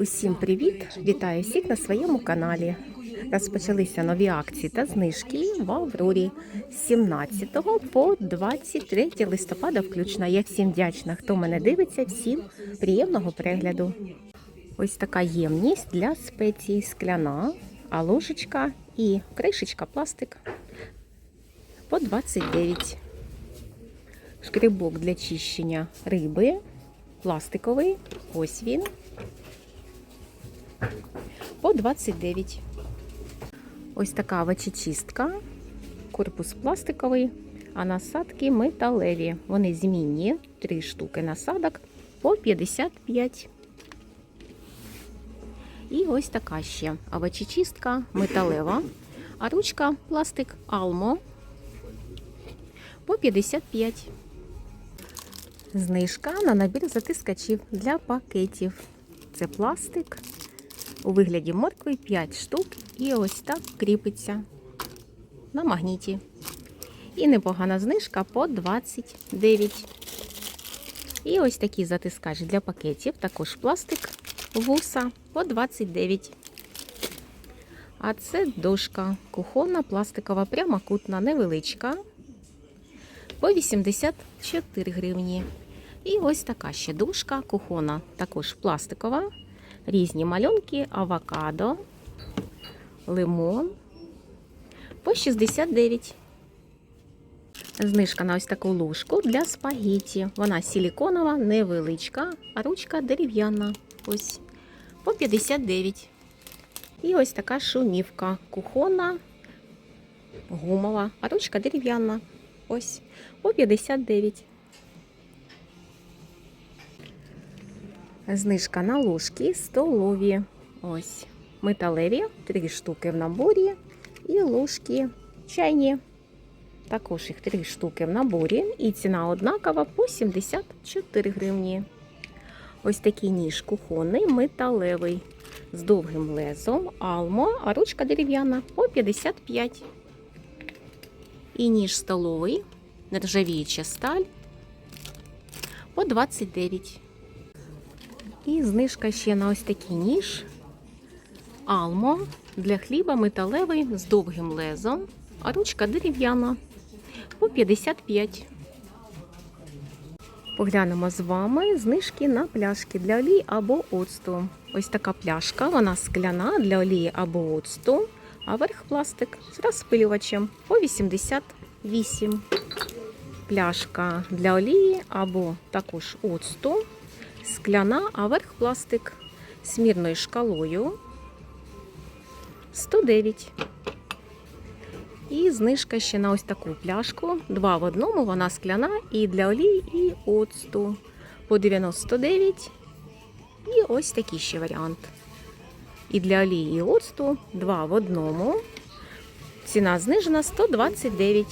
Усім привіт! Вітаю всіх на своєму каналі. Розпочалися нові акції та знижки в Аврорі з 17 по 23 листопада включно. Я всім вдячна, хто мене дивиться, всім приємного перегляду. Ось така ємність для спецій скляна, а ложечка і кришечка пластик по 29. Шкрибок для чищення риби, пластиковий, ось він, по 29. Ось така овочечистка, корпус пластиковий, а насадки металеві. Вони змінні, 3 штуки насадок по 55. І ось така ще овочечистка металева, а ручка пластик Almo по 55. Знижка на набір затискачів для пакетів. Це пластик у вигляді моркви 5 штук і ось так кріпиться на магніті. І непогана знижка по 29. І ось такий затискач для пакетів, також пластик вуса по 29. А це дошка кухонна, пластикова, прямокутна, невеличка по 84 гривні. І ось така ще дужка кухона, також пластикова. Різні малюнки, авокадо, лимон по 69. Знижка на ось таку ложку для спагетті. Вона силіконова, невеличка, а ручка дерев'яна. Ось по 59. І ось така шумівка кухонна, гумова, а ручка дерев'яна. Ось по 59. Знижка на ложки столові. Ось металеві, три штуки в наборі. І ложки чайні. Також їх три штуки в наборі. І ціна однакова по 74 гривні. Ось такий ніж кухонний, металевий. З довгим лезом, алмо, а ручка дерев'яна по 55. І ніж столовий, нержавіюча сталь по 29. І знижка ще на ось такий ніж. Алмо для хліба металевий з довгим лезом, а ручка дерев'яна по 55. Поглянемо з вами знижки на пляшки для олії або оцту. Ось така пляшка, вона скляна для олії або оцту, а верх пластик з розпилювачем по 88. Пляшка для олії або також оцту скляна, а верх пластик з шкалою 109. І знижка ще на ось таку пляшку. Два в одному, вона скляна і для олії, і оцту по 99. І ось такий ще варіант. І для олії, і оцту два в одному. Ціна знижена 129.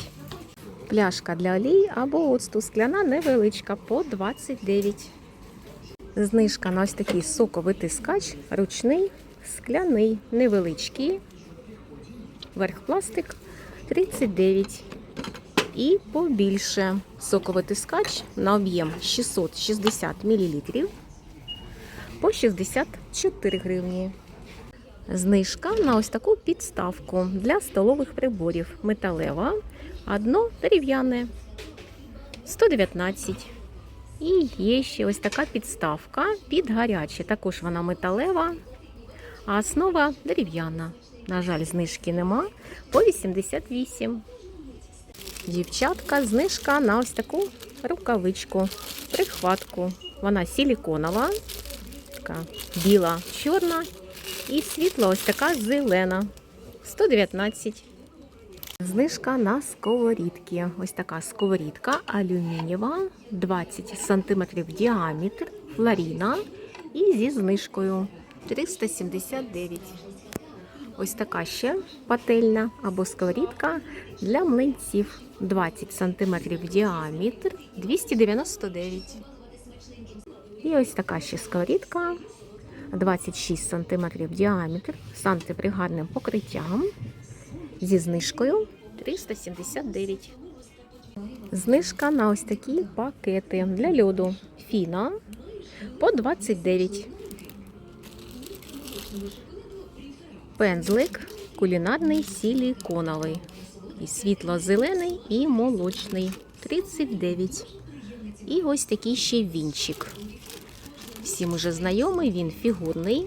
Пляшка для олії або оцту скляна невеличка по 29. Знижка на ось такий соковитискач, ручний, скляний, невеличкий. Верх пластик 39. І побільше соковитискач на об'єм 660 мл по 64 гривні. Знижка на ось таку підставку для столових приборів. Металева, одно дерев'яне 119. І є ще ось така підставка під гаряче. Також вона металева, а основа дерев'яна. На жаль, знижки нема. По 88. Дівчатка, знижка на ось таку рукавичку, прихватку. Вона силіконова, така біла, чорна і світла ось така зелена. 119. Знижка на сковорідки. Ось така сковорідка алюмінієва, 20 см діаметр, флоріна і зі знижкою 379. Ось така ще пательня або сковорідка для млинців 20 см діаметр 299. І ось така ще сковорідка 26 см діаметр з антипригарним покриттям зі знижкою 379. Знижка на ось такі пакети для льоду. Фіна по 29. Пензлик кулінарний силіконовий. І світло-зелений і молочний. 39. І ось такий ще вінчик. Всім уже знайомий, він фігурний.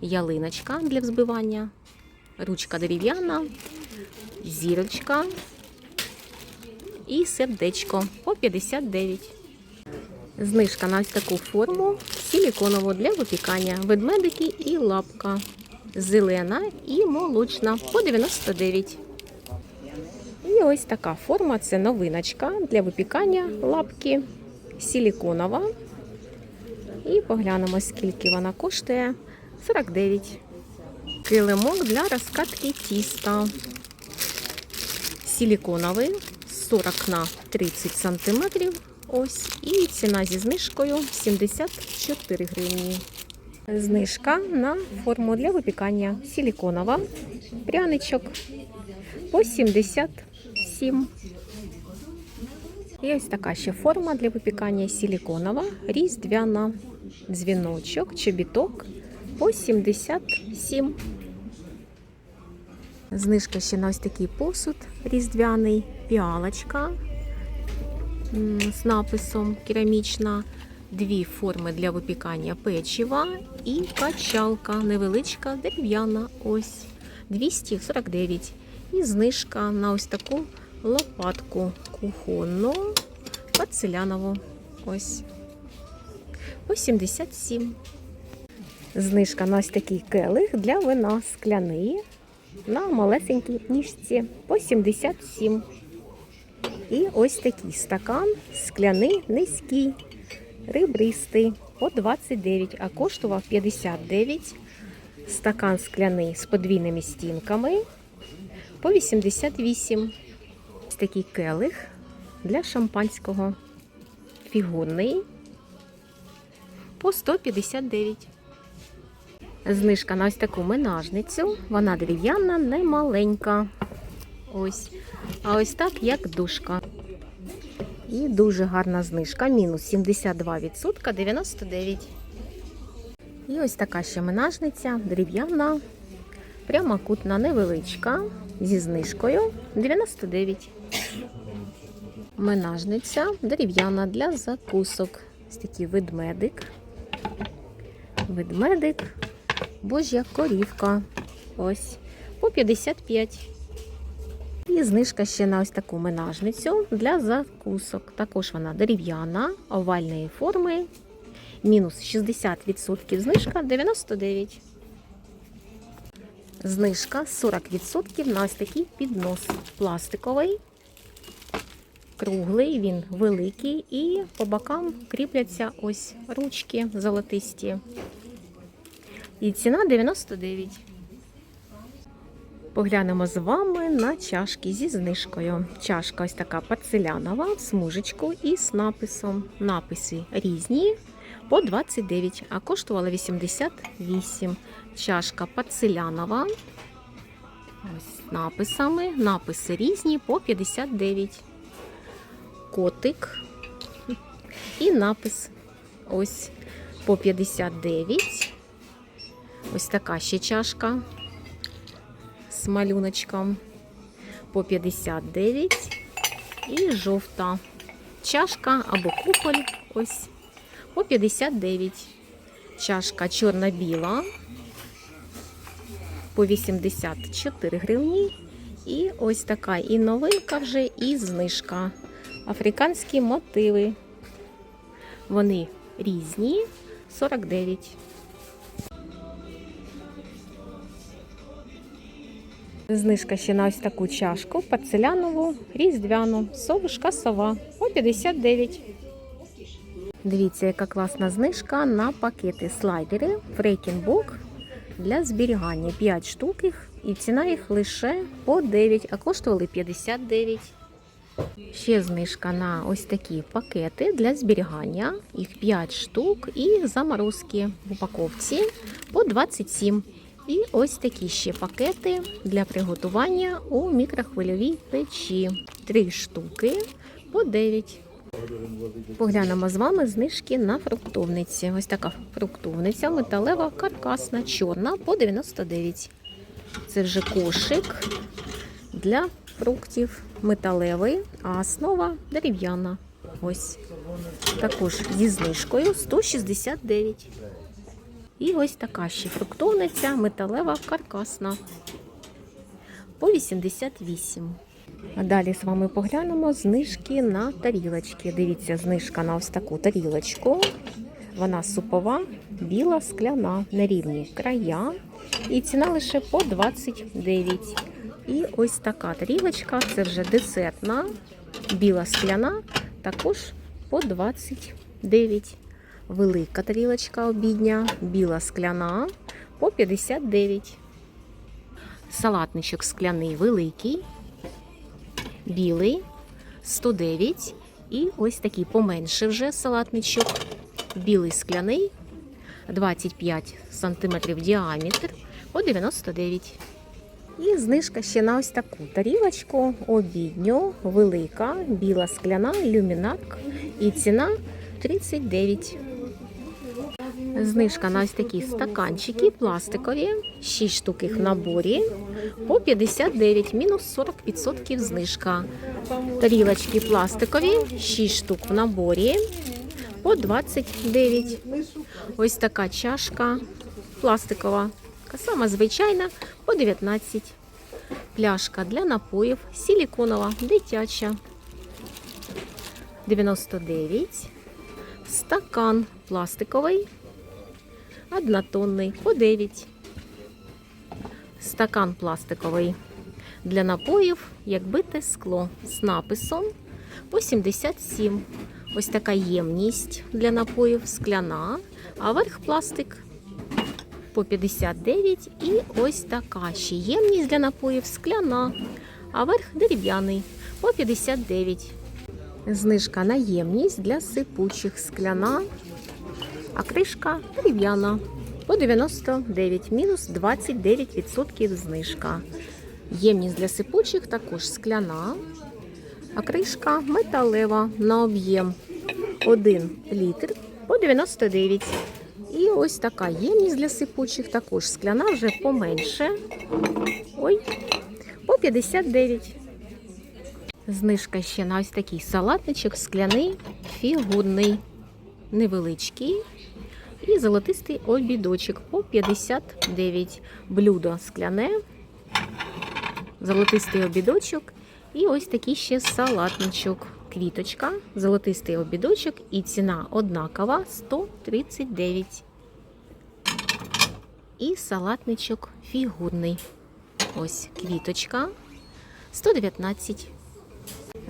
Ялиночка для взбивання. Ручка дерев'яна, зірочка і сердечко по 59. Знижка на таку форму силіконову для випікання. Ведмедики і лапка. Зелена і молочна по 99. І ось така форма це новиночка для випікання лапки силіконова. І поглянемо, скільки вона коштує. 49. Килимок для розкатки тіста. Силіконовий 40 на 30 сантиметрів. Ось. І ціна зі знижкою 74 гривні. Знижка на форму для випікання силіконова. Пряничок по 77. І ось така ще форма для випікання силіконова, різдвяна. Дзвіночок, чобіток по 77. Знижка ще на ось такий посуд різдвяний, піалочка з написом керамічна, дві форми для випікання печива і качалка невеличка, дерев'яна, ось 249. І знижка на ось таку лопатку кухонну порцелянову. Ось по 77. Знижка на ось такий келих для вина скляний на малесенькій ніжці по 77. І ось такий стакан скляний низький, ребристий по 29, а коштував 59. Стакан скляний з подвійними стінками по 88. Ось такий келих для шампанського. Фігурний по 159. Знижка на ось таку менажницю. Вона дерев'яна, не маленька. Ось. А ось так, як дужка. І дуже гарна знижка. Мінус 72%, 99. І ось така ще менажниця, дерев'яна, прямокутна, невеличка, зі знижкою 99. Менажниця дерев'яна для закусок. Ось такий ведмедик. Ведмедик, божя корівка. Ось по 55. І знижка ще на ось таку менажницю для закусок. Також вона дерев'яна, овальної форми. Мінус 60% знижка 99. Знижка 40% на ось такий піднос пластиковий, круглий, він великий, і по бокам кріпляться ось ручки золотисті. І ціна 99. Поглянемо з вами на чашки зі знижкою. Чашка ось така порцелянова в смужечку і з написом. Написи різні по 29, а коштувала 88. Чашка порцелянова. Ось з написами. Написи різні по 59. Котик. І напис ось по 59. Ось така ще чашка з малюночком по 59 і жовта чашка або кухоль ось по 59. Чашка чорно-біла по 84 гривні. І ось така і новинка вже, і знижка. Африканські мотиви. Вони різні 49. Знижка ще на ось таку чашку порцелянову, різдвяну, совушка сова по 59. Дивіться, яка класна знижка на пакети слайдери Фрейкінбок для зберігання 5 штук їх, і ціна їх лише по 9, а коштували 59. Ще знижка на ось такі пакети для зберігання. Їх 5 штук і заморозки в упаковці по 27. І ось такі ще пакети для приготування у мікрохвильовій печі. Три штуки по 9. Поглянемо з вами знижки на фруктовниці. Ось така фруктовниця металева, каркасна, чорна по 99. Це вже кошик для фруктів металевий, а основа дерев'яна. Ось також зі знижкою 169. І ось така ще фруктовниця металева каркасна по 88. А далі з вами поглянемо знижки на тарілочки. Дивіться, знижка на ось таку тарілочку. Вона супова, біла, скляна, на рівні края. І ціна лише по 29. І ось така тарілочка, це вже десертна, біла скляна, також по 29. Велика тарілочка обідня, біла скляна по 59. Салатничок скляний великий, білий 109. І ось такий поменше вже салатничок. Білий скляний 25 см діаметр по 99. І знижка ще на ось таку тарілочку обідню, велика, біла скляна, люмінарк. І ціна 39. Знижка на ось такі стаканчики пластикові, 6 штук в наборі по 59, мінус 40% знижка. Тарілочки пластикові, 6 штук в наборі по 29. Ось така чашка пластикова, сама звичайна по 19. Пляшка для напоїв, силіконова, дитяча 99. Стакан пластиковий, однотонний по 9. Стакан пластиковий для напоїв, як бите скло з написом по 77. Ось така ємність для напоїв скляна, а верх пластик по 59. І ось така ще ємність для напоїв скляна, а верх дерев'яний по 59. Знижка на ємність для сипучих скляна, а кришка дерев'яна по 99, мінус 29% знижка. Ємність для сипучих також скляна, а кришка металева на об'єм 1 літр по 99. І ось така ємність для сипучих, також скляна, вже поменше. Ой, по 59. Знижка ще на ось такий салатничок скляний, фігурний, невеличкий. І золотистий обідочок по 59. Блюдо скляне, золотистий обідочок. І ось такий ще салатничок. Квіточка, золотистий обідочок і ціна однакова 139. І салатничок фігурний. Ось квіточка 119.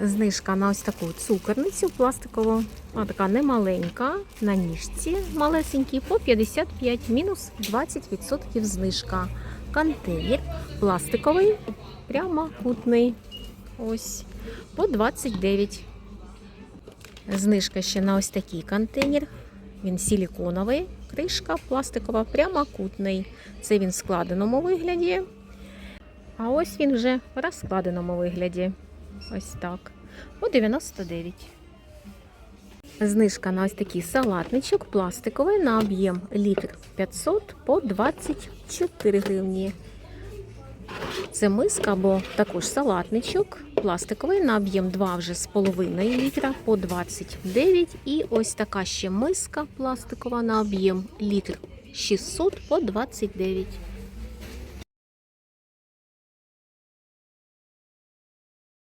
Знижка на ось таку цукерницю пластикову, а така немаленька, на ніжці малесенький, по 55, мінус 20% знижка. Контейнер пластиковий, прямокутний. Ось, по 29. Знижка ще на ось такий контейнер. Він силіконовий, кришка пластикова, прямокутний. Це він в складеному вигляді. А ось він вже в розкладеному вигляді. Ось так. По 99. Знижка на ось такий салатничок пластиковий на об'єм літр 500 по 24 гривні. Це миска або також салатничок пластиковий на об'єм 2 вже з половиною літра по 29. І ось така ще миска пластикова на об'єм літр 600 по 29.